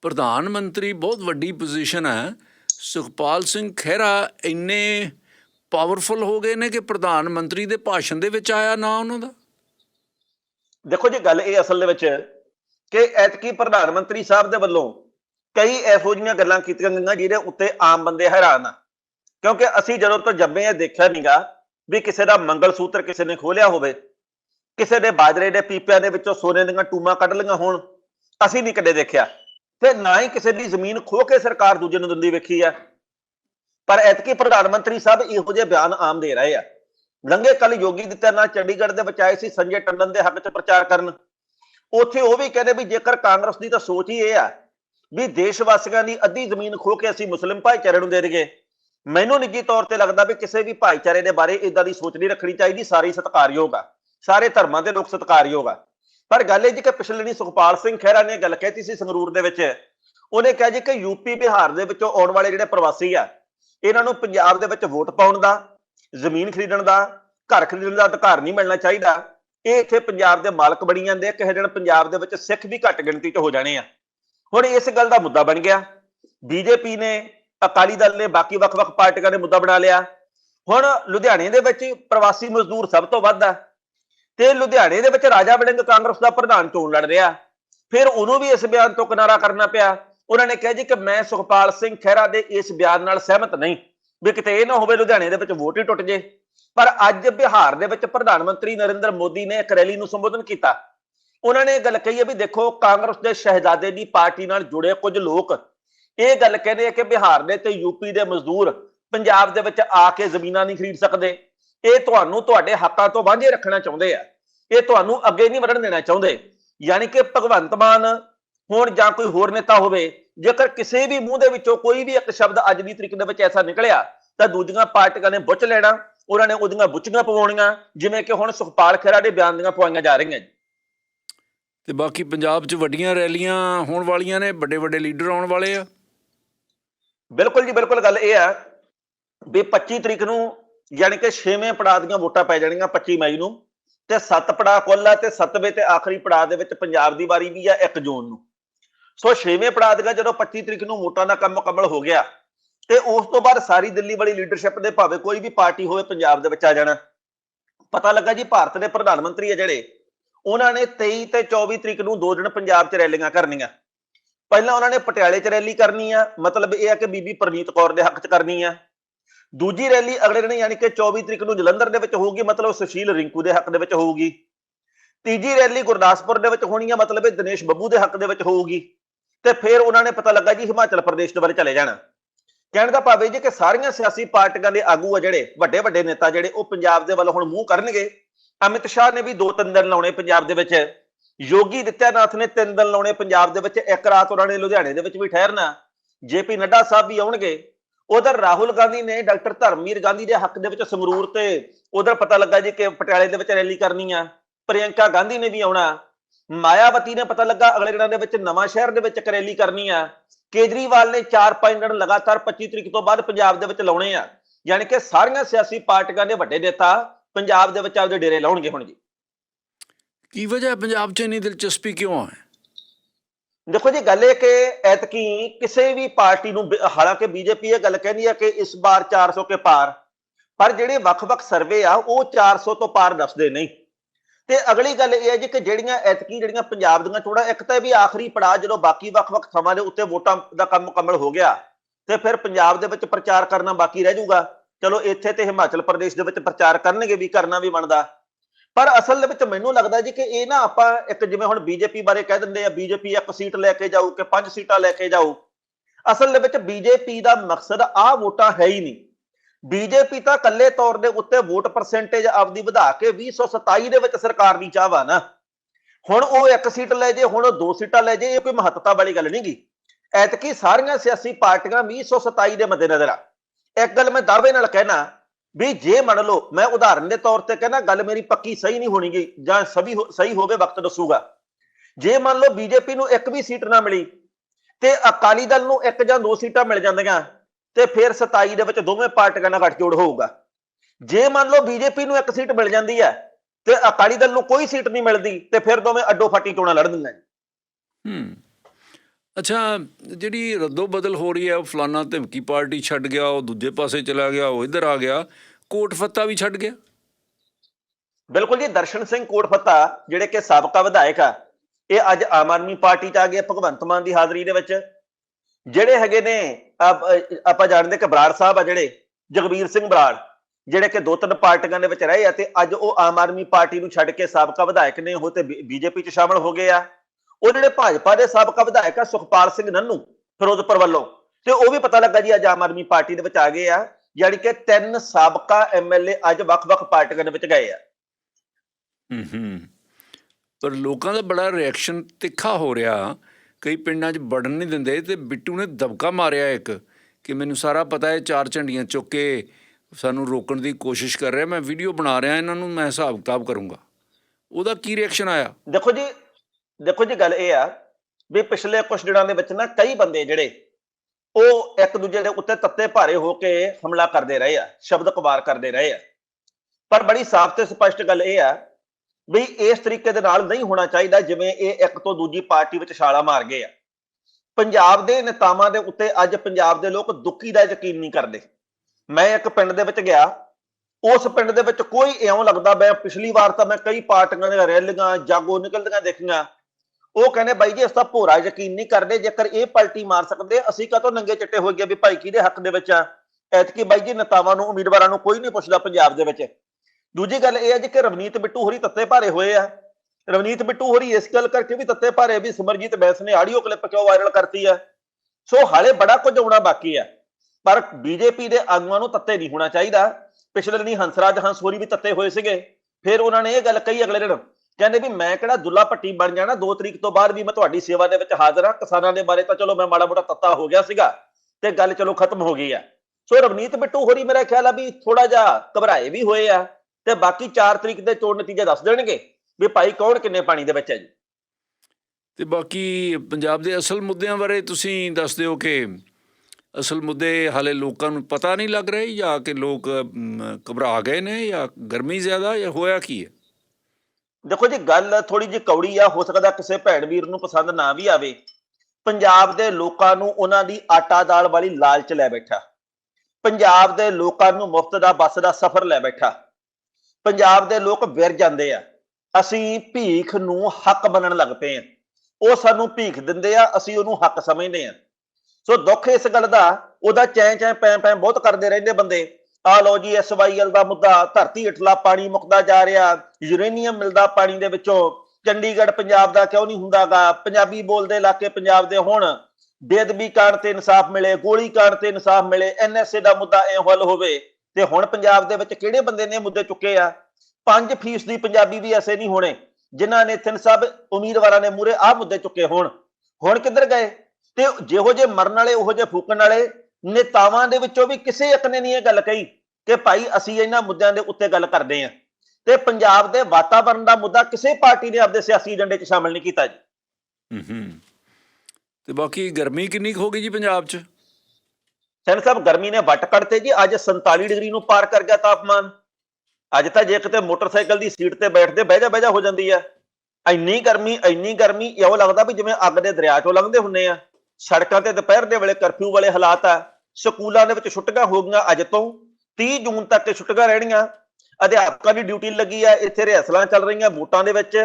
ਪ੍ਰਧਾਨ ਮੰਤਰੀ ਬਹੁਤ ਵੱਡੀ ਪੋਜੀਸ਼ਨ ਹੈ। ਸੁਖਪਾਲ ਸਿੰਘ ਖਹਿਰਾ ਇੰਨੇ ਪਾਵਰਫੁਲ ਹੋ ਗਏ ਨੇ ਕਿ ਪ੍ਰਧਾਨ ਮੰਤਰੀ ਦੇ ਭਾਸ਼ਣ ਦੇ ਵਿੱਚ ਆਇਆ ਨਾ ਉਹਨਾਂ ਦਾ। ਦੇਖੋ ਜੀ ਗੱਲ ਇਹ ਅਸਲ ਦੇ ਵਿੱਚ ਕਿ ਐਤਕੀ ਪ੍ਰਧਾਨ ਮੰਤਰੀ ਸਾਹਿਬ ਦੇ ਵੱਲੋਂ ਕਈ ਇਹੋ ਜਿਹੀਆਂ ਗੱਲਾਂ ਕੀਤੀਆਂ ਗਈਆਂ ਜਿਹਦੇ ਉੱਤੇ ਆਮ ਬੰਦੇ ਹੈਰਾਨ ਆ। ਕਿਉਂਕਿ ਅਸੀਂ ਜਦੋਂ ਤੋਂ ਜੰਮੇ ਆ ਦੇਖਿਆ ਨਹੀਂਗਾ ਵੀ ਕਿਸੇ ਦਾ ਮੰਗਲ ਸੂਤਰ ਕਿਸੇ ਨੇ ਖੋਲਿਆ ਹੋਵੇ, ਕਿਸੇ ਦੇ ਬਾਜਰੇ ਦੇ ਪੀਪਿਆਂ ਦੇ ਵਿੱਚੋਂ ਸੋਨੇ ਦੀਆਂ ਟੂਮਾਂ ਕੱਢ ਲਈਆਂ ਹੋਣ, ਅਸੀਂ ਨਹੀਂ ਕਦੇ ਦੇਖਿਆ। ਤੇ ਨਾ ਹੀ ਕਿਸੇ ਦੀ ਜ਼ਮੀਨ ਖੋ ਕੇ ਸਰਕਾਰ ਦੂਜੇ ਨੂੰ ਦਿੰਦੀ ਵੇਖੀ ਆ। ਪਰ ਐਤਕੀ ਪ੍ਰਧਾਨ ਮੰਤਰੀ ਸਾਹਿਬ ਇਹੋ ਜਿਹੇ ਬਿਆਨ ਆਮ ਦੇ ਰਹੇ ਆ। ਲੰਘੇ ਕੱਲ ਯੋਗੀ ਦਿੱਤਾ ਨਾਲ ਚੰਡੀਗੜ੍ਹ ਦੇ ਵਿੱਚ ਆਏ ਸੀ ਸੰਜੇ ਟੰਡਨ ਦੇ ਹੱਕ 'ਚ ਪ੍ਰਚਾਰ ਕਰਨ। ਉੱਥੇ ਉਹ ਵੀ ਕਹਿੰਦੇ ਵੀ ਜੇਕਰ ਕਾਂਗਰਸ ਦੀ ਤਾਂ ਸੋਚ ਹੀ ਇਹ ਆ ਵੀ ਦੇਸ਼ ਵਾਸੀਆਂ ਦੀ ਅੱਧੀ ਜ਼ਮੀਨ ਖੋ ਕੇ ਅਸੀਂ ਮੁਸਲਿਮ ਭਾਈਚਾਰੇ ਨੂੰ ਦੇ ਦਈਏ। ਮੈਨੂੰ ਨਿੱਜੀ ਤੌਰ ਤੇ ਲੱਗਦਾ ਵੀ ਕਿਸੇ ਵੀ ਭਾਈਚਾਰੇ ਦੇ ਬਾਰੇ ਇਦਾਂ ਦੀ ਸੋਚ ਨਹੀਂ ਰੱਖਣੀ ਚਾਹੀਦੀ। ਸਾਰੀ ਸਤਿਕਾਰਯੋਗ ਆ। ਸਾਰੇ ਧਰਮਾਂ ਦੇ ਲੋਕ ਸਤਿਕਾਰਯੋਗ ਆ। ਪਰ ਗੱਲ ਇਹ ਜੀ ਕਿ ਪਿਛਲੇ ਦਿਨੀ ਸੁਖਪਾਲ ਸਿੰਘ ਖਹਿਰਾ ਨੇ ਗੱਲ ਕਹਿਤੀ ਸੀ ਸੰਗਰੂਰ ਦੇ ਵਿੱਚ। ਉਹਨੇ ਕਿਹਾ ਜੀ ਕਿ ਯੂਪੀ ਬਿਹਾਰ ਦੇ ਵਿੱਚੋਂ ਆਉਣ ਵਾਲੇ ਜਿਹੜੇ ਪ੍ਰਵਾਸੀ ਆ, ਇਹਨਾਂ ਨੂੰ ਪੰਜਾਬ ਦੇ ਵਿੱਚ ਵੋਟ ਪਾਉਣ ਦਾ, ਜ਼ਮੀਨ ਖਰੀਦਣ ਦਾ, ਘਰ ਖਰੀਦਣ ਦਾ ਅਧਿਕਾਰ ਨਹੀਂ ਮਿਲਣਾ ਚਾਹੀਦਾ। ਇਹ ਇੱਥੇ ਪੰਜਾਬ ਦੇ ਮਾਲਕ ਬਣੀ ਜਾਂਦੇ ਆ। ਕਿਸੇ ਦਿਨ ਪੰਜਾਬ ਦੇ ਵਿੱਚ ਸਿੱਖ ਵੀ ਘੱਟ ਗਿਣਤੀ 'ਚ ਹੋ ਜਾਣੇ ਆ। ਹੁਣ ਇਸ ਗੱਲ ਦਾ ਮੁੱਦਾ ਬਣ ਗਿਆ। ਬੀਜੇਪੀ ਨੇ ਅਕਾਲੀ ਦਲ ਨੇ ਬਾਕੀ ਵੱਖ-ਵੱਖ ਪਾਰਟੀਆਂ ਨੇ ਮੁੱਦਾ ਬਣਾ ਲਿਆ। ਹੁਣ ਲੁਧਿਆਣੇ ਦੇ ਵਿੱਚ ਪ੍ਰਵਾਸੀ ਮਜ਼ਦੂਰ ਸਭ ਤੋਂ ਵੱਧ ਆ। ਤੇ ਲੁਧਿਆਣੇ ਦੇ ਵਿੱਚ ਰਾਜਾ ਵੜਿੰਗ ਕਾਂਗਰਸ ਦਾ ਪ੍ਰਧਾਨ ਚੋਣ ਲੜ ਰਿਹਾ। ਫਿਰ ਉਹਨੂੰ ਵੀ ਇਸ ਬਿਆਨ ਤੋਂ ਕਿਨਾਰਾ ਕਰਨਾ ਪਿਆ। ਉਹਨਾਂ ਨੇ ਕਿਹਾ ਜੀ ਕਿ ਮੈਂ ਸੁਖਪਾਲ ਸਿੰਘ ਖਹਿਰਾ ਦੇ ਇਸ ਬਿਆਨ ਨਾਲ ਸਹਿਮਤ ਨਹੀਂ ਵੀ ਕਿਤੇ ਇਹ ਨਾ ਹੋਵੇ ਲੁਧਿਆਣੇ ਦੇ ਵਿੱਚ ਵੋਟ ਹੀ ਟੁੱਟ ਜੇ। ਪਰ ਅੱਜ ਬਿਹਾਰ ਦੇ ਵਿੱਚ ਪ੍ਰਧਾਨ ਮੰਤਰੀ ਨਰਿੰਦਰ ਮੋਦੀ ਨੇ ਇੱਕ ਰੈਲੀ ਨੂੰ ਸੰਬੋਧਨ ਕੀਤਾ। ਉਹਨਾਂ ਨੇ ਇਹ ਗੱਲ ਕਹੀ ਹੈ ਵੀ ਦੇਖੋ, ਕਾਂਗਰਸ ਦੇ ਸ਼ਹਿਜ਼ਾਦੇ ਦੀ ਪਾਰਟੀ ਨਾਲ ਜੁੜੇ ਕੁਝ ਲੋਕ। ਇਹ ਗੱਲ ਕਹਿੰਦੇ ਆ ਕਿ ਬਿਹਾਰ ਦੇ ਤੇ ਯੂਪੀ ਦੇ ਮਜ਼ਦੂਰ ਪੰਜਾਬ ਦੇ ਵਿੱਚ ਆ ਕੇ ਜ਼ਮੀਨਾਂ ਨਹੀਂ ਖਰੀਦ ਸਕਦੇ। ਇਹ ਤੁਹਾਨੂੰ ਤੁਹਾਡੇ ਹੱਕਾਂ ਤੋਂ ਵਾਂਝੇ ਰੱਖਣਾ ਚਾਹੁੰਦੇ ਆ। ਇਹ ਤੁਹਾਨੂੰ ਅੱਗੇ ਨਹੀਂ ਵਧਣ ਦੇਣਾ ਚਾਹੁੰਦੇ। ਯਾਨੀ ਕਿ ਭਗਵੰਤ ਮਾਨ ਹੋਣ ਜਾਂ ਕੋਈ ਹੋਰ ਨੇਤਾ ਹੋਵੇ, ਜੇਕਰ ਕਿਸੇ ਵੀ ਮੂੰਹ ਦੇ ਵਿੱਚੋਂ ਕੋਈ ਵੀ ਇੱਕ ਸ਼ਬਦ ਅੱਜ ਦੀ ਤਰੀਕ ਦੇ ਵਿੱਚ ਐਸਾ ਨਿਕਲਿਆ, ਤਾਂ ਦੂਜੀਆਂ ਪਾਰਟੀਆਂ ਨੇ ਬੁੱਚ ਲੈਣਾ, ਉਹਨਾਂ ਨੇ ਉਹਦੀਆਂ ਬੁੱਚੀਆਂ ਪਵਾਉਣੀਆਂ, ਜਿਵੇਂ ਕਿ ਹੁਣ ਸੁਖਪਾਲ ਖਹਿਰਾ ਦੇ ਬਿਆਨ ਦੀਆਂ ਪਵਾਈਆਂ ਜਾ ਰਹੀਆਂ ਜੀ। ਤੇ ਬਾਕੀ ਪੰਜਾਬ 'ਚ ਵੱਡੀਆਂ ਰੈਲੀਆਂ ਹੋਣ ਵਾਲੀਆਂ ਨੇ, ਵੱਡੇ ਵੱਡੇ ਲੀਡਰ ਆਉਣ ਵਾਲੇ ਆ। ਬਿਲਕੁਲ ਜੀ, ਬਿਲਕੁਲ ਗੱਲ ਇਹ ਆ ਵੀ 25 ਤਰੀਕ ਨੂੰ ਯਾਨੀ ਕਿ 6ਵੇਂ ਪੜਾਅ ਦੀਆਂ ਵੋਟਾਂ ਪੈ ਜਾਣੀਆਂ 25 ਮਈ ਨੂੰ ਤੇ 7 ਪੜਾਅ ਕੁੱਲ ਆ ਤੇ 7ਵੇਂ ਤੇ ਆਖਰੀ ਪੜਾਅ ਦੇ ਵਿੱਚ ਪੰਜਾਬ ਦੀ ਵਾਰੀ ਵੀ ਆ 1 ਜੂਨ ਨੂੰ। ਸੋ 6ਵੇਂ ਪੜਾਅ ਦੀਆਂ ਜਦੋਂ 25 ਤਰੀਕ ਨੂੰ ਵੋਟਾਂ ਦਾ ਕੰਮ ਮੁਕੰਮਲ ਹੋ ਗਿਆ ਤੇ ਉਸ ਤੋਂ ਬਾਅਦ ਸਾਰੀ ਦਿੱਲੀ ਵਾਲੀ ਲੀਡਰਸ਼ਿਪ ਦੇ ਭਾਵੇਂ ਕੋਈ ਵੀ ਪਾਰਟੀ ਹੋਵੇ ਪੰਜਾਬ ਦੇ ਵਿੱਚ ਆ ਜਾਣਾ। ਪਤਾ ਲੱਗਾ ਜੀ ਭਾਰਤ ਦੇ ਪ੍ਰਧਾਨ ਮੰਤਰੀ ਆ ਜਿਹੜੇ ਉਹਨਾਂ ਨੇ 23 ਤੇ 24 ਤਰੀਕ ਨੂੰ ਦੋ ਦਿਨ ਪੰਜਾਬ 'ਚ ਰੈਲੀਆਂ ਕਰਨੀਆਂ। ਪਹਿਲਾਂ ਉਹਨਾਂ ਨੇ ਪਟਿਆਲੇ 'ਚ ਰੈਲੀ ਕਰਨੀ ਆ, ਮਤਲਬ ਇਹ ਆ ਕਿ ਬੀਬੀ ਪਰਨੀਤ ਕੌਰ ਦੇ ਹੱਕ 'ਚ ਕਰਨੀ ਆ। ਦੂਜੀ ਰੈਲੀ ਅਗਲੇ ਦਿਨ ਯਾਨੀ ਕਿ 24 ਤਰੀਕ ਨੂੰ ਜਲੰਧਰ ਦੇ ਵਿੱਚ ਹੋਊਗੀ, ਮਤਲਬ ਸੁਸ਼ੀਲ ਰਿੰਕੂ ਦੇ ਹੱਕ ਦੇ ਵਿੱਚ ਹੋਊਗੀ। ਤੀਜੀ ਰੈਲੀ ਗੁਰਦਾਸਪੁਰ ਦੇ ਵਿੱਚ ਹੋਣੀ ਆ, ਮਤਲਬ ਇਹ ਦਿਨੇਸ਼ ਬੱਬੂ ਦੇ ਹੱਕ ਦੇ ਵਿੱਚ ਹੋਊਗੀ। ਤੇ ਫਿਰ ਉਹਨਾਂ ਨੇ ਪਤਾ ਲੱਗਾ ਜੀ ਹਿਮਾਚਲ ਪ੍ਰਦੇਸ਼ ਦੇ ਬਾਰੇ ਚਲੇ ਜਾਣਾ। ਕਹਿਣ ਦਾ ਭਾਵੇਂ ਜੀ ਕਿ ਸਾਰੀਆਂ ਸਿਆਸੀ ਪਾਰਟੀਆਂ ਦੇ ਆਗੂ ਆ ਜਿਹੜੇ ਵੱਡੇ ਵੱਡੇ ਨੇਤਾ ਜਿਹੜੇ, ਉਹ ਪੰਜਾਬ ਦੇ ਵੱਲ ਹੁਣ ਮੂੰਹ ਕਰਨਗੇ। ਅਮਿਤ ਸ਼ਾਹ ਨੇ ਵੀ ਦੋ ਤਿੰਨ ਦਿਨ ਲਾਉਣੇ ਪੰਜਾਬ ਦੇ ਵਿੱਚ। ਯੋਗੀ ਦਿੱਤਿਆਨਾਥ ਨੇ ਤਿੰਨ ਦਿਨ ਲਾਉਣੇ ਪੰਜਾਬ ਦੇ ਵਿੱਚ। ਇੱਕ ਰਾਤ ਉਹਨਾਂ ਨੇ ਲੁਧਿਆਣੇ ਦੇ ਵਿੱਚ ਵੀ ਠਹਿਰਨਾ। ਜੇਪੀ ਨੱਡਾ ਸਾਹਿਬ ਵੀ ਆਉਣਗੇ। ਉਧਰ ਰਾਹੁਲ ਗਾਂਧੀ ਨੇ ਡਾਕਟਰ ਧਰਮਵੀਰ ਗਾਂਧੀ ਦੇ ਹੱਕ ਦੇ ਵਿੱਚ ਸੰਗਰੂਰ ਤੇ ਉਧਰ ਪਤਾ ਲੱਗਾ ਜੀ ਕਿ ਪਟਿਆਲੇ ਦੇ ਵਿੱਚ ਰੈਲੀ ਕਰਨੀ ਆ। ਪ੍ਰਿਯੰਕਾ ਗਾਂਧੀ ਨੇ ਵੀ ਆਉਣਾ। ਮਾਇਆਵਤੀ ਨੇ ਪਤਾ ਲੱਗਾ ਅਗਲੇ ਦਿਨਾਂ ਦੇ ਵਿੱਚ ਨਵਾਂ ਸ਼ਹਿਰ ਦੇ ਵਿੱਚ ਇੱਕ ਰੈਲੀ ਕਰਨੀ ਆ। ਕੇਜਰੀਵਾਲ ਨੇ 4-5 ਦਿਨ ਲਗਾਤਾਰ 25 ਤਰੀਕ ਤੋਂ ਬਾਅਦ ਪੰਜਾਬ ਦੇ ਵਿੱਚ ਲਾਉਣੇ ਆ। ਯਾਨੀ ਕਿ ਸਾਰੀਆਂ ਸਿਆਸੀ ਪਾਰਟੀਆਂ ਦੇ ਵੱਡੇ ਨੇਤਾ ਪੰਜਾਬ ਦੇ ਵਿੱਚ ਆਪਦੇ ਡੇਰੇ ਲਾਉਣਗੇ ਹੁਣ ਜੀ। ਕੀ ਵਜ੍ਹਾ ਪੰਜਾਬ 'ਚ ਇੰਨੀ ਦਿਲਚਸਪੀ ਕਿਉਂ ਹੈ? ਦੇਖੋ ਜੀ ਗੱਲ ਇਹ ਕਿ ਐਤਕੀ ਕਿਸੇ ਵੀ ਪਾਰਟੀ ਨੂੰ ਹਾਲਾਂਕਿ ਬੀਜੇਪੀ ਇਹ ਗੱਲ ਕਹਿੰਦੀ ਹੈ ਕਿ ਇਸ ਵਾਰ 400 ਕੇ ਪਾਰ ਪਰ ਜਿਹੜੇ ਵੱਖ-ਵੱਖ ਸਰਵੇ ਆ ਉਹ 400 ਤੋਂ ਪਾਰ ਦੱਸਦੇ ਨਹੀਂ। ਤੇ ਅਗਲੀ ਗੱਲ ਇਹ ਹੈ ਜੀ ਕਿ ਜਿਹੜੀਆਂ ਐਤਕੀ ਜਿਹੜੀਆਂ ਪੰਜਾਬ ਦੀਆਂ ਚੋਣਾਂ ਇੱਕ ਤਾਂ ਵੀ ਆਖਰੀ ਪੜਾਅ ਜਦੋਂ ਬਾਕੀ ਵੱਖ-ਵੱਖ ਥਾਵਾਂ ਦੇ ਉੱਤੇ ਵੋਟਾਂ ਦਾ ਕੰਮ ਮੁਕੰਮਲ ਹੋ ਗਿਆ ਤੇ ਫਿਰ ਪੰਜਾਬ ਦੇ ਵਿੱਚ ਪ੍ਰਚਾਰ ਕਰਨਾ ਬਾਕੀ ਰਹਿ ਜਾਊਗਾ। ਚਲੋ ਇੱਥੇ ਤੇ ਹਿਮਾਚਲ ਪ੍ਰਦੇਸ਼ ਦੇ ਵਿੱਚ ਪ੍ਰਚਾਰ ਕਰਨਗੇ ਵੀ ਕਰਨਾ ਵੀ ਬਣਦਾ। ਪਰ ਅਸਲ ਦੇ ਵਿੱਚ ਮੈਨੂੰ ਲੱਗਦਾ ਜੀ ਕਿ ਇਹ ਨਾ ਆਪਾਂ ਇੱਕ ਜਿਵੇਂ ਹੁਣ ਬੀਜੇਪੀ ਬਾਰੇ ਕਹਿ ਦਿੰਦੇ ਆ, ਬੀਜੇਪੀ ਇੱਕ ਸੀਟ ਲੈ ਕੇ ਜਾਊ ਕਿ ਪੰਜ ਸੀਟਾਂ ਲੈ ਕੇ ਜਾਊ। ਅਸਲ ਦੇ ਵਿੱਚ ਬੀਜੇਪੀ ਦਾ ਮਕਸਦ ਆਹ ਵੋਟਾਂ ਹੈ ਹੀ ਨਹੀਂ। ਬੀਜੇਪੀ ਤਾਂ ਇਕੱਲੇ ਤੌਰ ਦੇ ਉੱਤੇ ਵੋਟ ਪਰਸੈਂਟੇਜ ਆਪਦੀ ਵਧਾ ਕੇ 2027 ਦੇ ਵਿੱਚ ਸਰਕਾਰ ਨਹੀਂ ਚਾਹਵਾ ਨਾ। ਹੁਣ ਉਹ ਇੱਕ ਸੀਟ ਲੈ ਜੇ, ਹੁਣ ਉਹ ਦੋ ਸੀਟਾਂ ਲੈ ਜੇ, ਇਹ ਕੋਈ ਮਹੱਤਤਾ ਵਾਲੀ ਗੱਲ ਨਹੀਂਗੀ ਐਤਕੀ ਸਾਰੀਆਂ ਸਿਆਸੀ ਪਾਰਟੀਆਂ 2027 ਦੇ ਮੱਦੇਨਜ਼ਰ ਆ। ਇੱਕ ਗੱਲ ਮੈਂ ਦਾਅਵੇ ਨਾਲ ਕਹਿਣਾ, ਵੀ ਜੇ ਮੰਨ ਲਓ ਮੈਂ ਉਦਾਹਰਨ ਦੇ ਤੌਰ ਤੇ ਕਹਿੰਦਾ ਗੱਲ ਮੇਰੀ ਪੱਕੀ ਸਹੀ ਨਹੀਂ ਹੋਣੀਗੀ ਜਾਂ ਸਭੀ ਸਹੀ ਹੋਵੇ, ਵਕਤ ਦੱਸੂਗਾ। ਜੇ ਮੰਨ ਲਓ ਬੀਜੇਪੀ ਨੂੰ ਇੱਕ ਵੀ ਸੀਟ ਨਾ ਮਿਲੀ ਤੇ ਅਕਾਲੀ ਦਲ ਨੂੰ ਇੱਕ ਜਾਂ ਦੋ ਸੀਟਾਂ ਮਿਲ ਜਾਂਦੀਆਂ ਤੇ ਫਿਰ 27 ਦੇ ਵਿੱਚ ਦੋਵੇਂ ਪਾਰਟੀਆਂ ਨਾਲ ਗੱਠਜੋੜ ਹੋਊਗਾ। ਜੇ ਮੰਨ ਲਓ ਬੀਜੇਪੀ ਨੂੰ ਇੱਕ ਸੀਟ ਮਿਲ ਜਾਂਦੀ ਹੈ ਤੇ ਅਕਾਲੀ ਦਲ ਨੂੰ ਕੋਈ ਸੀਟ ਨਹੀਂ ਮਿਲਦੀ ਤੇ ਫਿਰ ਦੋਵੇਂ ਅੱਡੋ ਫਾਟੀ ਚੋਣਾਂ ਲੜਨਗੀਆਂ ਹੂੰ। ਅੱਛਾ, ਜਿਹੜੀ ਰੱਦੋ ਬਦਲ ਹੋ ਰਹੀ ਹੈ, ਉਹ ਫਲਾਨਾ ਧਮਕੀ ਪਾਰਟੀ ਛੱਡ ਗਿਆ, ਉਹ ਦੂਜੇ ਪਾਸੇ ਚਲਾ ਗਿਆ, ਉਹ ਇੱਧਰ ਆ ਗਿਆ, ਕੋਟ ਫੱਤਾ ਵੀ ਛੱਡ ਗਿਆ? ਬਿਲਕੁਲ ਜੀ, ਦਰਸ਼ਨ ਸਿੰਘ ਕੋਟਫੱਤਾ ਜਿਹੜੇ ਕਿ ਸਾਬਕਾ ਵਿਧਾਇਕ ਆ, ਇਹ ਅੱਜ ਆਮ ਆਦਮੀ ਪਾਰਟੀ ਚ ਆ ਗਏ, ਭਗਵੰਤ ਮਾਨ ਦੀ ਹਾਜ਼ਰੀ ਦੇ ਵਿੱਚ। ਜਿਹੜੇ ਹੈਗੇ ਨੇ, ਆਪਾਂ ਜਾਣਦੇ ਕਿ ਬਰਾੜ ਸਾਹਿਬ ਆ ਜਿਹੜੇ ਜਗਬੀਰ ਸਿੰਘ ਬਰਾੜ, ਜਿਹੜੇ ਕਿ ਦੋ ਤਿੰਨ ਪਾਰਟੀਆਂ ਦੇ ਵਿੱਚ ਰਹੇ ਆ, ਤੇ ਅੱਜ ਉਹ ਆਮ ਆਦਮੀ ਪਾਰਟੀ ਨੂੰ ਛੱਡ ਕੇ ਸਾਬਕਾ ਵਿਧਾਇਕ ਨੇ, ਉਹ ਤੇ ਬੀਜੇਪੀ ਚ ਸ਼ਾਮਲ ਹੋ ਗਏ ਆ। ਉਹ ਜਿਹੜੇ ਭਾਜਪਾ ਦੇ ਸਾਬਕਾ ਵਿਧਾਇਕ ਆ ਸੁਖਪਾਲ ਸਿੰਘ ਨੰਨੂ ਫਿਰੋਜ਼ਪੁਰ ਵੱਲੋਂ। ਤੇ ਉਹ ਵੀ ਪਤਾ ਲੱਗਾ ਜੀ ਅੱਜ ਆਮ ਆਦਮੀ ਪਾਰਟੀ ਦੇ ਵਿੱਚ ਆ ਗਏ ਆ। ਯਾਨੀ ਕਿ ਤਿੰਨ ਸਾਬਕਾ ਐਮਐਲਏ ਅੱਜ ਵੱਖ-ਵੱਖ ਪਾਰਟੀਆਂ ਦੇ ਵਿੱਚ ਗਏ ਆ। ਹੂੰ ਹੂੰ। ਪਰ ਲੋਕਾਂ ਦਾ ਬੜਾ ਰਿਐਕਸ਼ਨ ਤਿੱਖਾ ਹੋ ਰਿਹਾ। ਕਈ ਪਿੰਡਾਂ 'ਚ ਵੜਨ ਨਹੀਂ ਦਿੰਦੇ ਤੇ ਬਿੱਟੂ ਨੇ ਦਬਕਾ ਮਾਰਿਆ ਇੱਕ ਕਿ ਮੈਨੂੰ ਸਾਰਾ ਪਤਾ ਹੈ ਚਾਰ ਝੰਡੀਆਂ ਚੁੱਕ ਕੇ ਸਾਨੂੰ ਰੋਕਣ ਦੀ ਕੋਸ਼ਿਸ਼ ਕਰ ਰਿਹਾ। ਮੈਂ ਵੀਡੀਓ ਬਣਾ ਰਿਹਾ ਇਹਨਾਂ ਨੂੰ ਮੈਂ ਹਿਸਾਬ ਕਿਤਾਬ ਕਰੂੰਗਾ। ਉਹਦਾ ਕੀ ਰਿਐਕਸ਼ਨ ਆਇਆ? ਦੇਖੋ ਜੀ ਦੇਖੋ ਜੀ ਗੱਲ ਇਹ ਆ ਵੀ ਪਿਛਲੇ ਕੁਝ ਦਿਨਾਂ ਦੇ ਵਿੱਚ ਨਾ ਕਈ ਬੰਦੇ ਜਿਹੜੇ ਉਹ ਇੱਕ ਦੂਜੇ ਦੇ ਉੱਤੇ ਤੱਤੇ ਭਾਰੇ ਹੋ ਕੇ ਹਮਲਾ ਕਰਦੇ ਰਹੇ ਆ, ਸ਼ਬਦ ਕੁਵਾਰ ਕਰਦੇ ਰਹੇ ਆ। ਪਰ ਬੜੀ ਸਾਫ਼ ਤੇ ਸਪਸ਼ਟ ਗੱਲ ਇਹ ਆ ਵੀ ਇਸ ਤਰੀਕੇ ਦੇ ਨਾਲ ਨਹੀਂ ਹੋਣਾ ਚਾਹੀਦਾ ਜਿਵੇਂ ਇਹ ਇੱਕ ਤੋਂ ਦੂਜੀ ਪਾਰਟੀ ਵਿੱਚ ਛਾਲਾ ਮਾਰ ਗਏ ਆ। ਪੰਜਾਬ ਦੇ ਨੇਤਾਵਾਂ ਦੇ ਉੱਤੇ ਅੱਜ ਪੰਜਾਬ ਦੇ ਲੋਕ ਦੁੱਖੀ ਦਾ ਯਕੀਨ ਨਹੀਂ ਕਰਦੇ। ਮੈਂ ਇੱਕ ਪਿੰਡ ਦੇ ਵਿੱਚ ਗਿਆ, ਉਸ ਪਿੰਡ ਦੇ ਵਿੱਚ ਕੋਈ ਇਉਂ ਲੱਗਦਾ ਮੈਂ ਪਿਛਲੀ ਵਾਰ ਤਾਂ ਮੈਂ ਕਈ ਪਾਰਟੀਆਂ ਦੀਆਂ ਰੈਲੀਆਂ, ਜਾਗੋ ਨਿਕਲਦੀਆਂ ਦੇਖੀਆਂ ਉਹ ਕਹਿੰਦੇ ਬਾਈ ਜੀ ਇਸ ਭੋਰਾ ਯਕੀਨ ਨਹੀਂ ਕਰਦੇ, ਜੇਕਰ ਇਹ ਪਲਟੀ ਮਾਰ ਸਕਦੇ, ਅਸੀਂ ਕਾਹਤੋਂ ਨੰਗੇ ਚਿੱਟੇ ਹੋ ਗਏ ਵੀ ਭਾਈ ਕਿਹਦੇ ਹੱਕ ਦੇ ਵਿੱਚ ਆ? ਐਤਕੀ ਬਾਈ ਜੀ, ਨੇਤਾਵਾਂ ਨੂੰ, ਉਮੀਦਵਾਰਾਂ ਨੂੰ ਕੋਈ ਨਹੀਂ ਪੁੱਛਦਾ ਪੰਜਾਬ ਦੇ ਵਿੱਚ। ਦੂਜੀ ਗੱਲ ਇਹ ਹੈ ਜੀ ਕਿ ਰਵਨੀਤ ਬਿੱਟੂ ਹੋਰੀ ਤੱਤੇ ਭਾਰੇ ਹੋਏ ਆ। ਰਵਨੀਤ ਬਿੱਟੂ ਹੋਰੀ ਇਸ ਗੱਲ ਕਰਕੇ ਵੀ ਤੱਤੇ ਭਾਰੇ ਵੀ ਸਿਮਰਜੀਤ ਬੈਂਸ ਨੇ ਆਡੀਓ ਕਲਿੱਪ ਕਿਉਂ ਵਾਇਰਲ ਕਰਤੀ ਆ। ਸੋ ਹਾਲੇ ਬੜਾ ਕੁਝ ਹੋਣਾ ਬਾਕੀ ਆ। ਪਰ ਬੀਜੇਪੀ ਦੇ ਆਗੂਆਂ ਨੂੰ ਤੱਤੇ ਨਹੀਂ ਹੋਣਾ ਚਾਹੀਦਾ। ਪਿਛਲੇ ਦਿਨੀ ਹੰਸਰਾਜ ਹੰਸ ਹੋਰੀ ਵੀ ਤੱਤੇ ਹੋਏ ਸੀਗੇ। ਫਿਰ ਉਹਨਾਂ ਨੇ ਇਹ ਗੱਲ ਕਹੀ ਅਗਲੇ ਦਿਨ ਕਹਿੰਦੇ ਵੀ ਮੈਂ ਕਿਹੜਾ ਦੁੱਲਾ ਭੱਟੀ ਬਣ ਜਾਣਾ 2 ਤਰੀਕ ਤੋਂ ਬਾਅਦ ਵੀ ਮੈਂ ਤੁਹਾਡੀ ਸੇਵਾ ਦੇ ਵਿੱਚ ਹਾਜ਼ਰ ਹਾਂ। ਕਿਸਾਨਾਂ ਦੇ ਬਾਰੇ ਤਾਂ ਚਲੋ ਮੈਂ ਮਾੜਾ ਮੋਟਾ ਤੱਤਾ ਹੋ ਗਿਆ ਸੀਗਾ ਤੇ ਗੱਲ ਚਲੋ ਖਤਮ ਹੋ ਗਈ ਆ। ਸੋ ਰਵਨੀਤ ਬਿੱਟੂ ਹੋਰੀ ਮੇਰਾ ਖਿਆਲ ਆ ਵੀ ਥੋੜਾ ਜਿਹਾ ਘਬਰਾਏ ਵੀ ਹੋਏ ਆ ਤੇ ਬਾਕੀ 4 ਤਰੀਕ ਦੇ ਚੋਣ ਨਤੀਜੇ ਦੱਸ ਦੇਣਗੇ ਵੀ ਭਾਈ ਕੌਣ ਕਿੰਨੇ ਪਾਣੀ ਦੇ ਵਿੱਚ ਹੈ ਜੀ। ਤੇ ਬਾਕੀ ਪੰਜਾਬ ਦੇ ਅਸਲ ਮੁੱਦਿਆਂ ਬਾਰੇ ਤੁਸੀਂ ਦੱਸ ਦਿਓ ਕਿ ਅਸਲ ਮੁੱਦੇ ਹਾਲੇ ਲੋਕਾਂ ਨੂੰ ਪਤਾ ਨਹੀਂ ਲੱਗ ਰਹੇ ਜਾਂ ਕਿ ਲੋਕ ਘਬਰਾ ਗਏ ਨੇ ਜਾਂ ਗਰਮੀ ਜ਼ਿਆਦਾ ਜਾਂ ਹੋਇਆ ਕੀ ਹੈ? ਦੇਖੋ ਜੀ, ਗੱਲ ਥੋੜੀ ਜਿਹੀ ਕੌੜੀ ਆ, ਹੋ ਸਕਦਾ ਕਿਸੇ ਭੈਣ ਵੀਰ ਨੂੰ ਪਸੰਦ ਨਾ ਵੀ ਆਵੇ। ਪੰਜਾਬ ਦੇ ਲੋਕਾਂ ਨੂੰ ਉਹਨਾਂ ਦੀ ਆਟਾ ਦਾਲ ਵਾਲੀ ਲਾਲਚ ਲੈ ਬੈਠਾ। ਪੰਜਾਬ ਦੇ ਲੋਕਾਂ ਨੂੰ ਮੁਫਤ ਦਾ ਬੱਸ ਦਾ ਸਫ਼ਰ ਲੈ ਬੈਠਾ। ਪੰਜਾਬ ਦੇ ਲੋਕ ਵਿਰ ਜਾਂਦੇ ਆ। ਅਸੀਂ ਭੀਖ ਨੂੰ ਹੱਕ ਬਣਨ ਲੱਗ ਪਏ ਆ। ਉਹ ਸਾਨੂੰ ਭੀਖ ਦਿੰਦੇ ਆ, ਅਸੀਂ ਉਹਨੂੰ ਹੱਕ ਸਮਝਦੇ ਆ। ਸੋ ਦੁੱਖ ਇਸ ਗੱਲ ਦਾ, ਉਹਦਾ ਚੈਂ ਚੈਂ ਪੈ ਪੈ ਬਹੁਤ ਕਰਦੇ ਰਹਿੰਦੇ ਬੰਦੇ। ਆ ਲਓ ਜੀ ਐਸਵਾਈਐਲ ਦਾ ਮੁੱਦਾ, ਧਰਤੀ ਹੇਠਲਾ ਪਾਣੀ ਮੁੱਕਦਾ ਜਾ ਰਿਹਾ। ਯੂਰੇਨੀਅਮ ਮਿਲਦਾ ਪਾਣੀ ਦੇ ਵਿੱਚੋਂ। ਚੰਡੀਗੜ੍ਹ ਪੰਜਾਬ ਦਾ ਕਿਉਂ ਨਹੀਂ ਹੁੰਦਾਗਾ? ਪੰਜਾਬੀ ਬੋਲਦੇ ਇਲਾਕੇ ਪੰਜਾਬ ਦੇ ਹੁਣ। ਬੇਅਦਬੀ ਕਾਂਡ ਤੇ ਇਨਸਾਫ ਮਿਲੇ, ਗੋਲੀ ਕਾਂਡ ਤੇ ਇਨਸਾਫ ਮਿਲੇ। ਐਨਐਸਏ ਦਾ ਮੁੱਦਾ ਐ ਹੱਲ ਹੋਵੇ। ਤੇ ਹੁਣ ਪੰਜਾਬ ਦੇ ਵਿੱਚ ਕਿਹੜੇ ਬੰਦੇ ਨੇ ਇਹ ਮੁੱਦੇ ਚੁੱਕੇ ਆ? 5% ਦੀ ਪੰਜਾਬੀ ਵੀ ਐਸੇ ਨਹੀਂ ਹੋਣੇ, ਜਿਨ੍ਹਾਂ ਨੇ ਤਿੰਨ ਸਭ ਉਮੀਦਵਾਰਾਂ ਨੇ ਮੂਰੇ ਆਹ ਮੁੱਦੇ ਚੁੱਕੇ ਹੋਣ। ਹੁਣ ਕਿੱਧਰ ਗਏ? ਤੇ ਜਿਹੋ ਜੇ ਮਰਨ ਵਾਲੇ, ਉਹੋ ਜੇ ਫੂਕਣ ਵਾਲੇ ਨੇਤਾਵਾਂ ਦੇ ਵਿੱਚੋਂ ਵੀ ਕਿਸੇ ਇੱਕ ਨੇ ਨਹੀਂ ਇਹ ਗੱਲ ਕਹੀ ਕਿ ਭਾਈ ਅਸੀਂ ਇਹਨਾਂ ਮੁੱਦਿਆਂ ਦੇ ਉੱਤੇ ਗੱਲ ਕਰਦੇ ਆਂ ਤੇ ਪੰਜਾਬ ਦੇ ਵਾਤਾਵਰਣ ਦਾ ਮੁੱਦਾ ਕਿਸੇ ਪਾਰਟੀ ਨੇ ਆਪਦੇ ਸਿਆਸੀ ਏਜੰਡੇ 'ਚ ਸ਼ਾਮਲ ਨਹੀਂ ਕੀਤਾ ਜੀ। ਹੂੰ ਹੂੰ ਤੇ ਬਾਕੀ ਗਰਮੀ ਕਿੰਨੀ ਹੋ ਗਈ ਜੀ ਪੰਜਾਬ 'ਚ? ਸੈਨ ਸਾਹਿਬ ਗਰਮੀ ਨੇ ਵੱਟ ਕੱਢਤੇ ਜੀ। ਅੱਜ 47 ਡਿਗਰੀ ਨੂੰ ਪਾਰ ਕਰ ਗਿਆ ਤਾਪਮਾਨ। ਅੱਜ ਤਾਂ ਜੇ ਕਿਤੇ ਮੋਟਰਸਾਈਕਲ ਦੀ ਸੀਟ ਤੇ ਬੈਠਦੇ ਬਹਿ ਜਾ ਬਹਿ ਜਾ ਹੋ ਜਾਂਦੀ ਆ। ਇੰਨੀ ਗਰਮੀ ਇੰਨੀ ਗਰਮੀ ਇਹੋ ਲੱਗਦਾ ਵੀ ਜਿਵੇਂ ਅੱਗ ਦੇ ਦਰਿਆ 'ਚੋਂ ਲੰਘਦੇ ਹੁੰਨੇ ਆ। ਸੜਕਾਂ ਤੇ ਦੁਪਹਿਰ ਦੇ ਵੇਲੇ ਕਰਫਿਊ ਵਾਲੇ ਹਾਲਾਤ ਆ, ਸਕੂਲਾਂ ਦੇ ਵਿੱਚ ਛੁੱਟੀਆਂ ਹੋ ਗਈਆਂ ਅੱਜ ਤੋਂ 30 ਜੂਨ ਤੱਕ ਇਹ ਛੁੱਟੀਆਂ ਰਹਿਣੀਆਂ। ਅਧਿਆਪਕਾਂ ਦੀ ਡਿਊਟੀ ਲੱਗੀ ਆ, ਇੱਥੇ ਰਿਹਰਸਲਾਂ ਚੱਲ ਰਹੀਆਂ ਵੋਟਾਂ ਦੇ ਵਿੱਚ।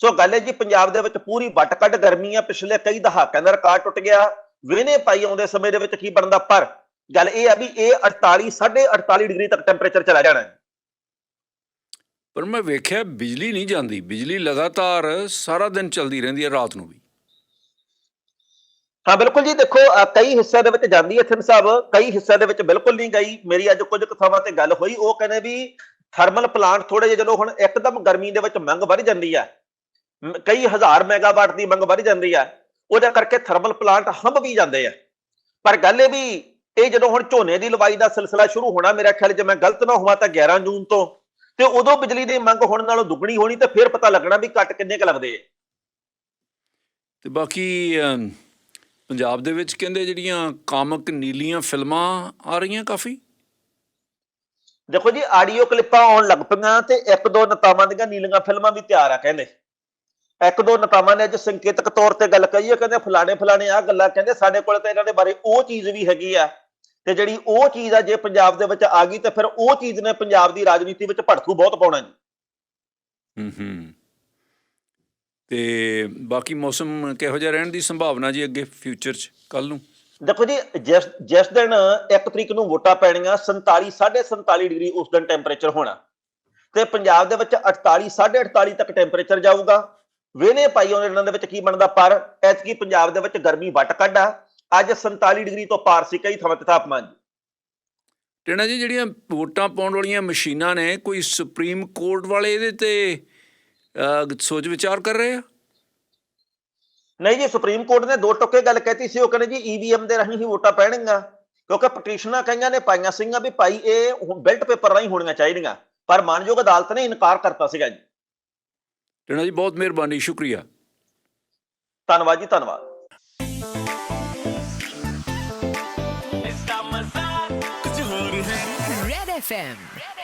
ਸੋ ਗੱਲ ਹੈ ਜੀ, ਪੰਜਾਬ ਦੇ ਵਿੱਚ ਪੂਰੀ ਵੱਟ ਕੱਢ ਗਰਮੀ ਆ, ਪਿਛਲੇ ਕਈ ਦਹਾਕਿਆਂ ਦਾ ਰਿਕਾਰਡ ਟੁੱਟ ਗਿਆ। ਵਿਹਨੇ ਪਾਈ ਆਉਂਦੇ ਸਮੇਂ ਦੇ ਵਿੱਚ ਕੀ ਬਣਦਾ ਪਰ ਗੱਲ ਇਹ ਆ ਵੀ ਇਹ 48 48 ਡਿਗਰੀ ਤੱਕ ਟੈਂਪਰੇਚਰ ਚਲਾ ਜਾਣਾ ਹੈ। ਪਰ ਮੈਂ ਵੇਖਿਆ ਬਿਜਲੀ ਨਹੀਂ ਜਾਂਦੀ, ਬਿਜਲੀ ਲਗਾਤਾਰ ਸਾਰਾ ਦਿਨ ਚੱਲਦੀ ਰਹਿੰਦੀ ਹੈ, ਰਾਤ ਨੂੰ ਵੀ। ਹਾਂ, ਬਿਲਕੁਲ ਜੀ, ਦੇਖੋ ਕਈ ਹਿੱਸਿਆਂ ਦੇ ਵਿੱਚ ਜਾਂਦੀ ਹੈ ਥਿੰਨ ਸਾਹਿਬ, ਕਈ ਹਿੱਸਿਆਂ ਦੇ ਵਿੱਚ ਬਿਲਕੁਲ ਨਹੀਂ ਗਈ। ਮੇਰੀ ਅੱਜ ਕੁਝ ਕੁ ਥਾਵਾਂ ਤੇ ਗੱਲ ਹੋਈ, ਉਹ ਕਹਿੰਦੇ ਵੀ ਥਰਮਲ ਪਲਾਂਟ ਥੋੜੇ ਜਿਹੇ ਜਦੋਂ ਹੁਣ ਇੱਕਦਮ ਗਰਮੀ ਦੇ ਵਿੱਚ ਮੰਗ ਵੱਧ ਜਾਂਦੀ ਹੈ ਕਈ ਹਜ਼ਾਰ ਮੈਗਾਵਾਟ ਦੀ ਮੰਗ ਵੱਧ ਜਾਂਦੀ ਹੈ ਉਹਦੇ ਕਰਕੇ ਥਰਮਲ ਪਲਾਂਟ ਹੰਭ ਵੀ ਜਾਂਦੇ ਆ। ਪਰ ਗੱਲ ਇਹ ਵੀ, ਇਹ ਜਦੋਂ ਹੁਣ ਝੋਨੇ ਦੀ ਲਵਾਈ ਦਾ ਸਿਲਸਿਲਾ ਸ਼ੁਰੂ ਹੋਣਾ, ਮੇਰਾ ਖਿਆਲ ਜੇ ਮੈਂ ਗਲਤ ਨਾ ਹੋਵਾਂ ਤਾਂ 11 ਜੂਨ ਤੋਂ, ਤੇ ਉਦੋਂ ਬਿਜਲੀ ਦੀ ਮੰਗ ਹੋਣ ਨਾਲੋਂ ਦੁੱਗਣੀ ਹੋਣੀ ਤੇ ਫਿਰ ਪਤਾ ਲੱਗਣਾ ਵੀ ਕੱਟ ਕਿੰਨੇ ਕੁ ਲੱਗਦੇ ਆ। ਤੇ ਬਾਕੀ ਪੰਜਾਬ ਦੇ ਵਿੱਚ ਕਹਿੰਦੇ ਜਿਹੜੀਆਂ ਕਾਮਕ ਨੀਲੀਆਂ ਫਿਲਮਾਂ ਆ ਰਹੀਆਂ ਕਾਫੀ? ਦੇਖੋ ਜੀ ਆਡੀਓ ਕਲਿੱਪਾਂ ਆਉਣ ਲੱਗ ਪਈਆਂ ਤੇ ਇੱਕ ਦੋ ਨੇਤਾਵਾਂ ਦੀਆਂ ਨੀਲੀਆਂ ਫਿਲਮਾਂ ਵੀ ਤਿਆਰ ਆ ਕਹਿੰਦੇ। ਇੱਕ ਦੋ ਨੇਤਾਵਾਂ ਨੇ ਅੱਜ ਸੰਕੇਤਕ ਤੌਰ ਤੇ ਗੱਲ ਕਹੀ ਹੈ ਕਹਿੰਦੇ ਫਲਾਣੇ ਫਲਾਣੇ ਆ ਗੱਲਾਂ ਕਹਿੰਦੇ ਸਾਡੇ ਕੋਲ ਤਾਂ ਇਹਨਾਂ ਦੇ ਬਾਰੇ ਉਹ ਚੀਜ਼ ਵੀ ਹੈਗੀ ਆ। ਤੇ ਜਿਹੜੀ ਉਹ ਚੀਜ਼ ਆ ਜੇ ਪੰਜਾਬ ਦੇ ਵਿੱਚ ਆ ਗਈ ਤੇ ਫਿਰ ਉਹ ਚੀਜ਼ ਨੇ ਪੰਜਾਬ ਦੀ ਰਾਜਨੀਤੀ ਵਿੱਚ ਭੜਕੂ ਬਹੁਤ ਪਾਉਣਾ ਜੀ। ਹੂੰ ਹੂੰ। ਤੇ ਬਾਕੀ ਮੌਸਮ ਕਿਹੋ ਜਿਹਾ ਰਹਿਣ ਦੀ ਸੰਭਾਵਨਾ ਜੀ ਅੱਗੇ ਫਿਊਚਰ 'ਚ ਕੱਲ ਨੂੰ? ਦੇਖੋ ਜੀ ਜਿਸ ਜਿਸ ਦਿਨ 1 ਤਰੀਕ ਨੂੰ ਵੋਟਾਂ ਪੈਣੀਆਂ 47 47 ਡਿਗਰੀ ਉਸ ਦਿਨ ਟੈਂਪਰੇਚਰ ਹੋਣਾ। ਤੇ ਪੰਜਾਬ ਦੇ ਵਿੱਚ 48 48 ਤੱਕ ਟੈਂਪਰੇਚਰ ਜਾਊਗਾ। ਵੇਨੇ ਪਾਈ ਉਹਨਾਂ ਦਿਨਾਂ ਦੇ ਵਿੱਚ ਕੀ ਬਣਦਾ ਪਰ ਐਤਕੀ ਪੰਜਾਬ ਦੇ ਵਿੱਚ ਗਰਮੀ ਵੱਟ ਕੱਢ ਅੱਜ 47 ਡਿਗਰੀ ਤੋਂ ਪਾਰ ਸੀ ਕਈ ਥਾਵਾਂ ਤੇ ਤਾਪਮਾਨ ਜੀ। ਟੇਣਾ ਜੀ ਜਿਹੜੀਆਂ ਵੋਟਾਂ ਪਾਉਣ ਵਾਲੀਆਂ ਮਸ਼ੀਨਾਂ ਨੇ ਕੋਈ ਸੁਪਰੀਮ ਕੋਰਟ ਵਾਲੇ ਇਹਦੇ ਤੇ ਸੋਚ ਵਿਚਾਰ ਕਰ ਰਹੇ ਆ? ਨਹੀਂ ਜੀ ਸੁਪਰੀਮ ਕੋਰਟ ਨੇ ਦੋ ਟੁੱਕੇ ਗੱਲ ਕਹਿਤੀ ਸੀ ਉਹ ਕਹਿੰਦੇ ਜੀ ਈਵੀਐਮ ਦੇ ਰਾਹੀਂ ਹੀ ਵੋਟਾਂ ਪੈਣਗੀਆਂ ਕਿਉਂਕਿ ਪਟੀਸ਼ਨਾਂ ਕਈਆਂ ਨੇ ਪਾਈਆਂ ਸੀਗੀਆਂ ਵੀ ਭਾਈ ਇਹ ਬੈਲਟ ਪੇਪਰ ਰਾਹੀਂ ਹੋਣੀਆਂ ਚਾਹੀਦੀਆਂ ਪਰ ਮਾਨਯੋਗ ਅਦਾਲਤ ਨੇ ਇਨਕਾਰ ਕਰਤਾ ਸੀਗਾ ਜੀ। ਟੇਣਾ ਜੀ ਬਹੁਤ ਮਿਹਰਬਾਨੀ ਸ਼ੁਕਰੀਆ। ਧੰਨਵਾਦ ਜੀ ਧੰਨਵਾਦ। Red FM.